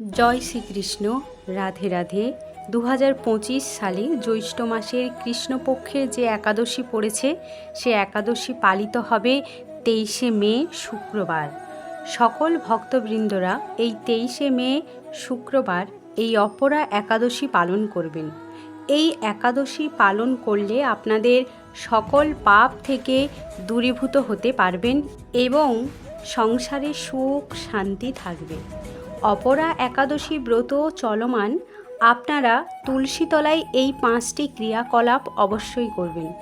জয় শ্রীকৃষ্ণ, রাধে রাধে। দু হাজার পঁচিশ সালে জ্যৈষ্ঠ মাসের কৃষ্ণপক্ষের যে একাদশী পড়েছে, সে একাদশী পালিত হবে তেইশে মে, শুক্রবার। সকল ভক্তবৃন্দরা এই তেইশে মে, শুক্রবার এই অপরা একাদশী পালন করবেন। এই একাদশী পালন করলে আপনাদের সকল পাপ থেকে দূরীভূত হতে পারবেন এবং সংসারে সুখ, শান্তি থাকবে। অপরা একাদশী ব্রত চলমান, আপনারা তুলসীতলায় এই পাঁচটি ক্রিয়াকলাপ অবশ্যই করবেন,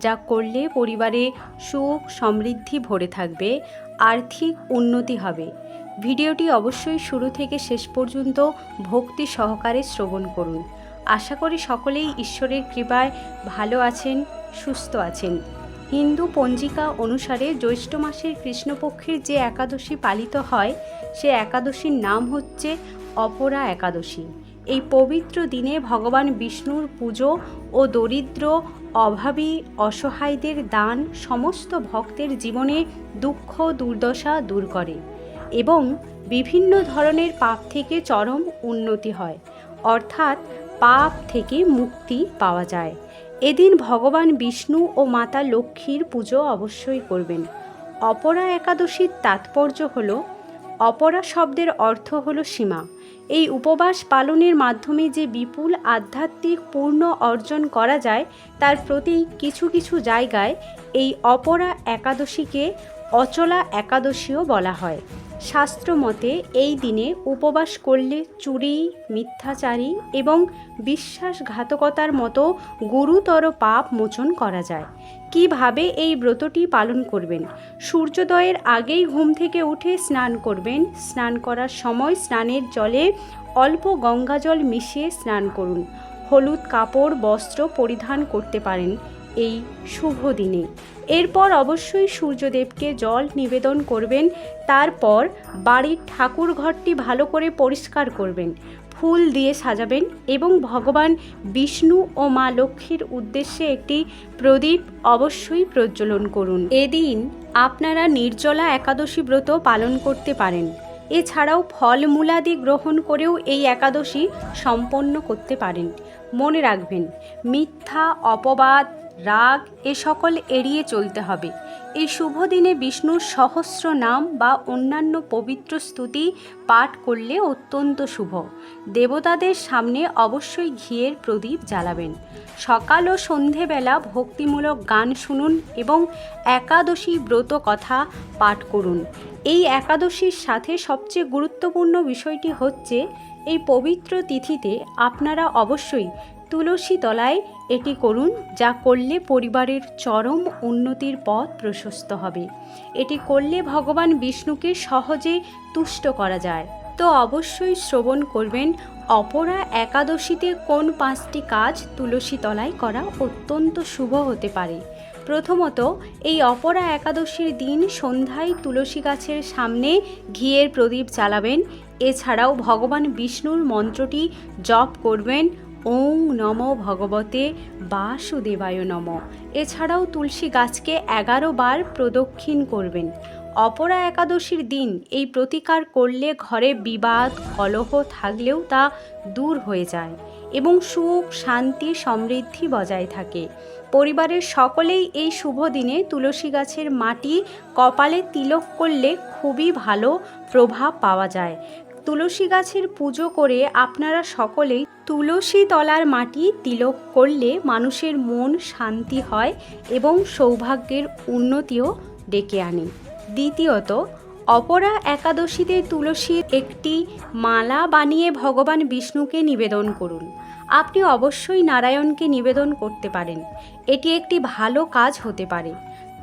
যা করলে পরিবারে সুখ, সমৃদ্ধি ভরে থাকবে, আর্থিক উন্নতি হবে। ভিডিওটি অবশ্যই শুরু থেকে শেষ পর্যন্ত ভক্তি সহকারে শ্রবণ করুন। আশা করি সকলেই ঈশ্বরের কৃপায় ভালো আছেন, সুস্থ আছেন। হিন্দু পঞ্জিকা অনুসারে জ্যৈষ্ঠ মাসের কৃষ্ণপক্ষের যে একাদশী পালিত হয়, সে একাদশীর নাম হচ্ছে অপরা একাদশী। এই পবিত্র দিনে ভগবান বিষ্ণুর পুজো ও দরিদ্র, অভাবী, অসহায়দের দান সমস্ত ভক্তের জীবনে দুঃখ, দুর্দশা দূর করে এবং বিভিন্ন ধরনের পাপ থেকে চরম উন্নতি হয়। অর্থাৎ পাপ থেকে মুক্তি পাওয়া যায়। এদিন ভগবান বিষ্ণু ও মাতা লক্ষ্মীর পুজো অবশ্যই করবেন। অপরা একাদশীর তাৎপর্য হল, অপরা শব্দের অর্থ হল সীমা। এই উপবাস পালনের মাধ্যমে যে বিপুল আধ্যাত্মিক পূর্ণ অর্জন করা যায়, তার প্রতি কিছু কিছু জায়গায় এই অপরা একাদশীকে অচলা একাদশীও বলা হয়। শাস্ত্র মতে এই দিনে উপবাস করলে চুরি, মিথ্যাচারী এবং বিশ্বাসঘাতকতার মতো গুরুতর পাপ মোচন করা যায়। কীভাবে এই ব্রতটি পালন করবেন? সূর্যোদয়ের আগেই ঘুম থেকে উঠে স্নান করবেন। স্নান করার সময় স্নানের জলে অল্প গঙ্গাজল মিশিয়ে স্নান করুন। হলুদ কাপড়, বস্ত্র পরিধান করতে পারেন। এই শুভ দিনে। এরপর অবশ্যই সূর্যদেবকে জল নিবেদন করবেন, তারপর বাড়ির ঠাকুর ঘরটি ভালো করে পরিষ্কার করবেন, ফুল দিয়ে সাজাবেন এবং ভগবান বিষ্ণু ও মা লক্ষ্মীর উদ্দেশ্যে একটি প্রদীপ অবশ্যই প্রজ্বলন করুন। এদিন আপনারা নির্জলা একাদশী ব্রত পালন করতে পারেন। এছাড়াও ফলমূলাদি গ্রহণ করেও এই একাদশী সম্পন্ন করতে পারেন। মনে রাখবেন, মিথ্যা, অপবাদ রাগ এ সকল এড়িয়ে চলতে হবে। এই শুভ দিনে বিষ্ণুর সহস্র নাম বা অন্যান্য পবিত্র স্তুতি পাঠ করলে অত্যন্ত শুভ। দেবতাদের সামনে অবশ্যই ঘিয়ের প্রদীপ জ্বালাবেন। সকাল ও সন্ধেবেলা ভক্তিমূলক গান শুনুন এবং একাদশী ব্রত কথা পাঠ করুন। এই একাদশীর সাথে সবচেয়ে গুরুত্বপূর্ণ বিষয়টি হচ্ছে, এই পবিত্র তিথিতে আপনারা অবশ্যই তুলসী তলায় এটি করুন, যা করলে পরিবারের চরম উন্নতির পথ প্রশস্ত হবে। এটি করলে ভগবান বিষ্ণুকে সহজে তুষ্ট করা যায়। তো অবশ্যই শ্রবণ করবেন, অপরা একাদশীতে কোন পাঁচটি কাজ তুলসী তলায় করা অত্যন্ত শুভ হতে পারে। প্রথমত, এই অপরা একাদশীর দিন সন্ধ্যায় তুলসী গাছের সামনে ঘিয়ের প্রদীপ জ্বালাবেন। এছাড়াও ভগবান বিষ্ণুর মন্ত্রটি জপ করবেন ওং নম ভগবতে বাসুদেবায় নম। এছাড়াও তুলসী গাছকে এগারো বার প্রদক্ষিণ করবেন। অপরা একাদশীর দিন এই প্রতিকার করলে ঘরে বিবাদ, কলহ থাকলেও তা দূর হয়ে যায় এবং সুখ, শান্তি, সমৃদ্ধি বজায় থাকে। পরিবারের সকলেই এই শুভ দিনে তুলসী গাছের মাটি কপালে তিলক করলে খুবই ভালো প্রভাব পাওয়া যায়। তুলসী গাছের পুজো করে আপনারা সকলেই তুলসী তলার মাটি তিলক করলে মানুষের মন শান্তি হয় এবং সৌভাগ্যের উন্নতিও ডেকে আনে। দ্বিতীয়ত, অপরা একাদশীতে তুলসীর একটি মালা বানিয়ে ভগবান বিষ্ণুকে নিবেদন করুন। আপনি অবশ্যই নারায়ণকে নিবেদন করতে পারেন। এটি একটি ভালো কাজ হতে পারে।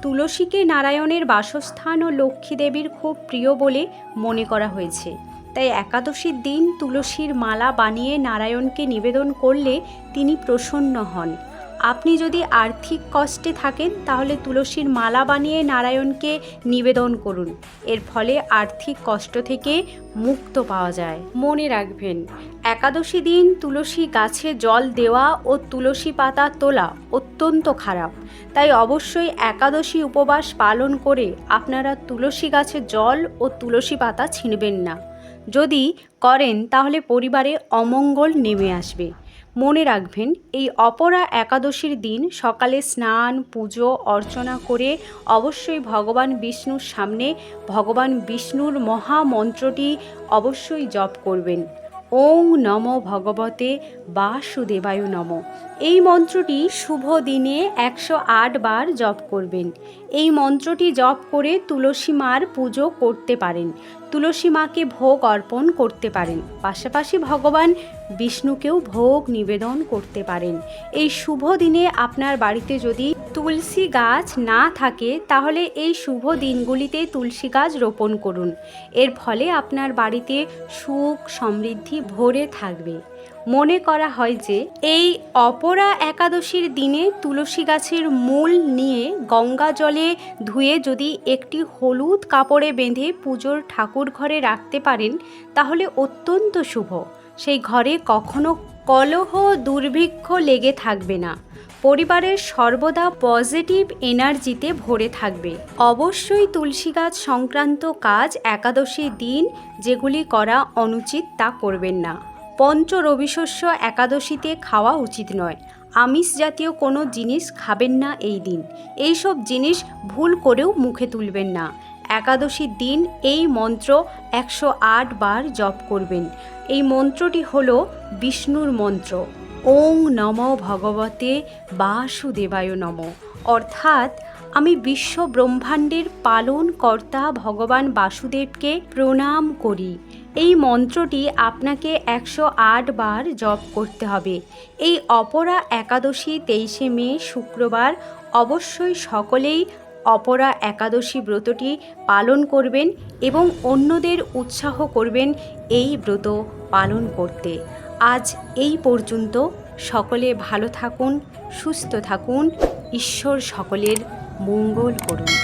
তুলসীকে নারায়ণের বাসস্থান ও লক্ষ্মী দেবীর খুব প্রিয় বলে মনে করা হয়েছে। তাই একাদশীর দিন তুলসীর মালা বানিয়ে নারায়ণকে নিবেদন করলে তিনি প্রসন্ন হন। আপনি যদি আর্থিক কষ্টে থাকেন, তাহলে তুলসীর মালা বানিয়ে নারায়ণকে নিবেদন করুন। এর ফলে আর্থিক কষ্ট থেকে মুক্ত পাওয়া যায়। মনে রাখবেন, একাদশী দিন তুলসী গাছে জল দেওয়া ও তুলসী পাতা তোলা অত্যন্ত খারাপ। তাই অবশ্যই একাদশী উপবাস পালন করে আপনারা তুলসী গাছে জল ও তুলসী পাতা ছিঁড়বেন না। যদি করেন, তাহলে পরিবারে অমঙ্গল নেমে আসবে। মনে রাখবেন, এই অপরা একাদশীর দিন সকালে স্নান, পুজো, অর্চনা করে অবশ্যই ভগবান বিষ্ণুর সামনে, ভগবান বিষ্ণুর মহামন্ত্রটি অবশ্যই জপ করবেন। ওং নম ভগবতে বাসুদেবায় নম। এই মন্ত্রটি শুভ দিনে একশো আট বার জপ করবেন। এই মন্ত্রটি জপ করে তুলসী মার পুজো করতে পারেন। তুলসী মাকে ভোগ অর্পণ করতে পারেন। পাশাপাশি ভগবান বিষ্ণুকেও ভোগ নিবেদন করতে পারেন। এই শুভ দিনে আপনার বাড়িতে যদি তুলসী গাছ না থাকে, তাহলে এই শুভ দিনগুলিতে তুলসী গাছ রোপণ করুন। এর ফলে আপনার বাড়িতে সুখ সমৃদ্ধি ভরে থাকবে। মনে করা হয় যে এই অপরা একাদশীর দিনে তুলসী গাছের মূল নিয়ে গঙ্গা জলে ধুয়ে যদি একটি হলুদ কাপড়ে বেঁধে পুজোর ঠাকুর ঘরে রাখতে পারেন, তাহলে অত্যন্ত শুভ। সেই ঘরে কখনো কলহ দুর্ভিক্ষ লেগে থাকবে না। পরিবারের সর্বদা পজিটিভ এনার্জিতে ভরে থাকবে। অবশ্যই তুলসী গাছ সংক্রান্ত কাজ একাদশী দিন যেগুলি করা অনুচিত তা করবেন না। পঞ্চ রবিশস্য একাদশীতে খাওয়া উচিত নয়। আমিষ জাতীয় কোনো জিনিস খাবেন না এই দিন। এইসব জিনিস ভুল করেও মুখে তুলবেন না। একাদশীর দিন এই মন্ত্র একশো আট বার জপ করবেন। এই মন্ত্রটি হল বিষ্ণুর মন্ত্র। ওং নম ভগবতে বাসুদেবায় নম। অর্থাৎ আমি বিশ্ব ব্রহ্মাণ্ডের পালন কর্তা ভগবান বাসুদেবকে প্রণাম করি। এই মন্ত্রটি আপনাকে একশো আট বার জপ করতে হবে। এই অপরা একাদশী তেইশে মে শুক্রবার অবশ্যই সকলেই অপরা একাদশী ব্রতটি পালন করবেন এবং অন্যদের উৎসাহ করবেন এই ব্রত পালন করতে। আজ এই পর্যন্ত সকলে ভালো থাকুন, সুস্থ থাকুন, ঈশ্বর সকলের মঙ্গল করুন।